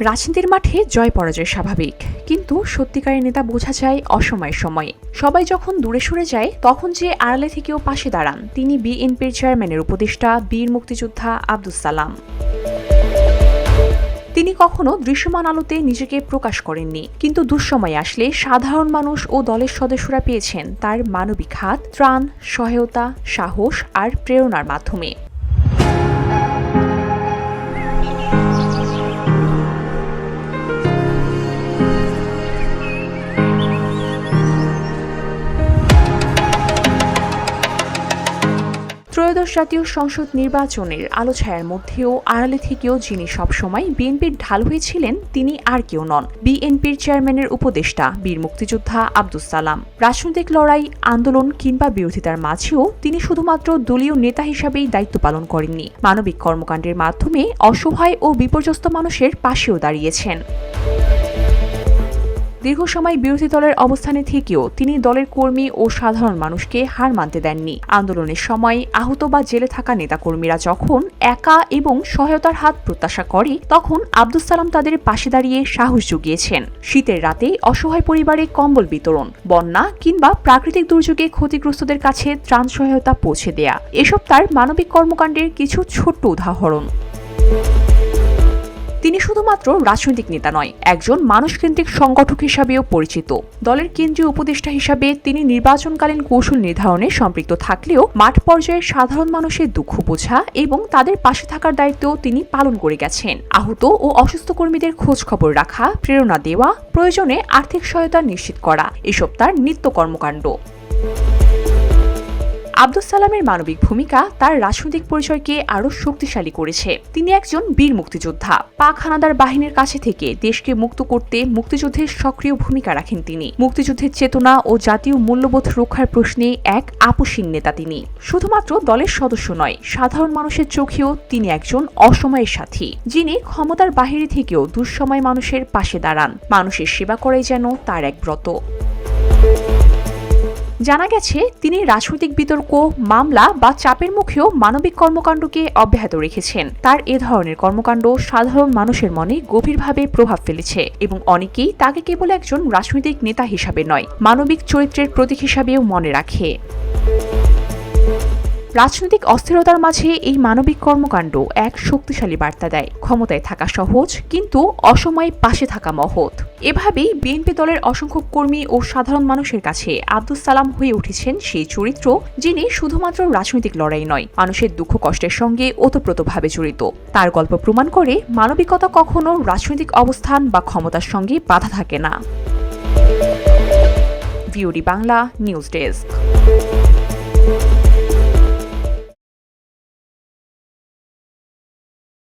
রাজনীতির মাঠে জয় পরাজয় স্বাভাবিক। কিন্তু সত্যিকারের নেতা বোঝা যায় অসময়ের সময়ে। সবাই যখন দূরে সরে যায়, তখন যে আড়ালে থেকেও পাশে দাঁড়ান তিনি বিএনপির চেয়ারম্যানের উপদেষ্টা, বীর মুক্তিযোদ্ধা আব্দুস সালাম। তিনি কখনো দৃশ্যমান আলোতে নিজেকে প্রকাশ করেননি। কিন্তু দুঃসময়ে আসলে সাধারণ মানুষ ও দলের সদস্যরা পেয়েছেন তার মানবিক হাত, ত্রাণ, সহায়তা, সাহস আর প্রেরণার মাধ্যমে। ত্রয়োদশ জাতীয় সংসদ নির্বাচনের আলোছায়ার মধ্যেও আড়ালে থেকেও যিনি সবসময় বিএনপির ঢাল হয়েছিলেন, তিনি আর কেউ নন। বিএনপির চেয়ারম্যানের উপদেষ্টা, বীর মুক্তিযোদ্ধা আব্দুস সালাম। রাজনৈতিক লড়াই, আন্দোলন কিংবা বিরোধিতার মাঝেও তিনি শুধুমাত্র দলীয় নেতা হিসাবেই দায়িত্ব পালন করেননি। মানবিক কর্মকাণ্ডের মাধ্যমে অসহায় ও বিপর্যস্ত মানুষের পাশেও দাঁড়িয়েছেন। দীর্ঘ সময় বিরোধী দলের অবস্থানে থেকেও তিনি দলের কর্মী ও সাধারণ মানুষকে হার মানতে দেননি। আন্দোলনের সময় আহত বা জেলে থাকা নেতাকর্মীরা যখন একা এবং সহায়তার হাত প্রত্যাশা করে, তখন আব্দুস সালাম তাদের পাশে দাঁড়িয়ে সাহস জুগিয়েছেন। শীতের রাতে অসহায় পরিবারে কম্বল বিতরণ, বন্যা কিংবা প্রাকৃতিক দুর্যোগে ক্ষতিগ্রস্তদের কাছে ত্রাণ সহায়তা পৌঁছে দেয়া, এসব তার মানবিক কর্মকাণ্ডের কিছু ছোট্ট উদাহরণ। তিনি শুধুমাত্র রাজনৈতিক নেতা নয়, একজন মানুষকেন্দ্রিক সংগঠক হিসাবেও পরিচিত। দলের কেন্দ্রীয় উপদেষ্টা হিসাবে তিনি নির্বাচনকালীন কৌশল নির্ধারণে সম্পৃক্ত থাকলেও মাঠ পর্যায়ে সাধারণ মানুষের দুঃখ বোঝা এবং তাদের পাশে থাকার দায়িত্ব তিনি পালন করে গেছেন। আহত ও অসুস্থ কর্মীদের খোঁজ খবর রাখা, প্রেরণা দেওয়া, প্রয়োজনে আর্থিক সহায়তা নিশ্চিত করা, এসব তার নিত্য কর্মকাণ্ড। আব্দুস সালামের মানবিক ভূমিকা তার রাজনৈতিক পরিচয়কে আরও শক্তিশালী করেছে। তিনি একজন বীর মুক্তিযোদ্ধা। পাক হানাদার বাহিনীর কাছে থেকে দেশকে মুক্ত করতে মুক্তিযুদ্ধের সক্রিয় ভূমিকা রাখেন তিনি। মুক্তিযুদ্ধের চেতনা ও জাতীয় মূল্যবোধ রক্ষার প্রশ্নে এক আপসীন নেতা তিনি। শুধুমাত্র দলের সদস্য নয়, সাধারণ মানুষের চোখেও তিনি একজন অসময়ের সাথী, যিনি ক্ষমতার বাহিরে থেকেও দুঃসময় মানুষের পাশে দাঁড়ান। মানুষের সেবা করাই যেন তার এক ব্রত। জানা গেছে, তিনি রাজনৈতিক বিতর্ক, মামলা বা চাপের মুখেও মানবিক কর্মকাণ্ডকে অব্যাহত রেখেছেন। তার এ ধরনের কর্মকাণ্ড সাধারণ মানুষের মনে গভীরভাবে প্রভাব ফেলেছে এবং অনেকেই তাকে কেবল একজন রাজনৈতিক নেতা হিসাবে নয়, মানবিক চরিত্রের প্রতীক হিসাবেও মনে রাখে। রাজনৈতিক অস্থিরতার মাঝে এই মানবিক কর্মকাণ্ড এক শক্তিশালী বার্তা দেয়। ক্ষমতায় থাকা সহজ, কিন্তু অসময়ে পাশে থাকা মহৎ। এভাবেই বিএনপি দলের অসংখ্য কর্মী ও সাধারণ মানুষের কাছে আব্দুস সালাম হয়ে উঠেছেন সেই চরিত্র, যিনি শুধুমাত্র রাজনৈতিক লড়াই নয়, মানুষের দুঃখ কষ্টের সঙ্গে ওতপ্রোতভাবে জড়িত। তার গল্প প্রমাণ করে মানবিকতা কখনো রাজনৈতিক অবস্থান বা ক্ষমতার সঙ্গে বাধা থাকে না। Bangla, news desk.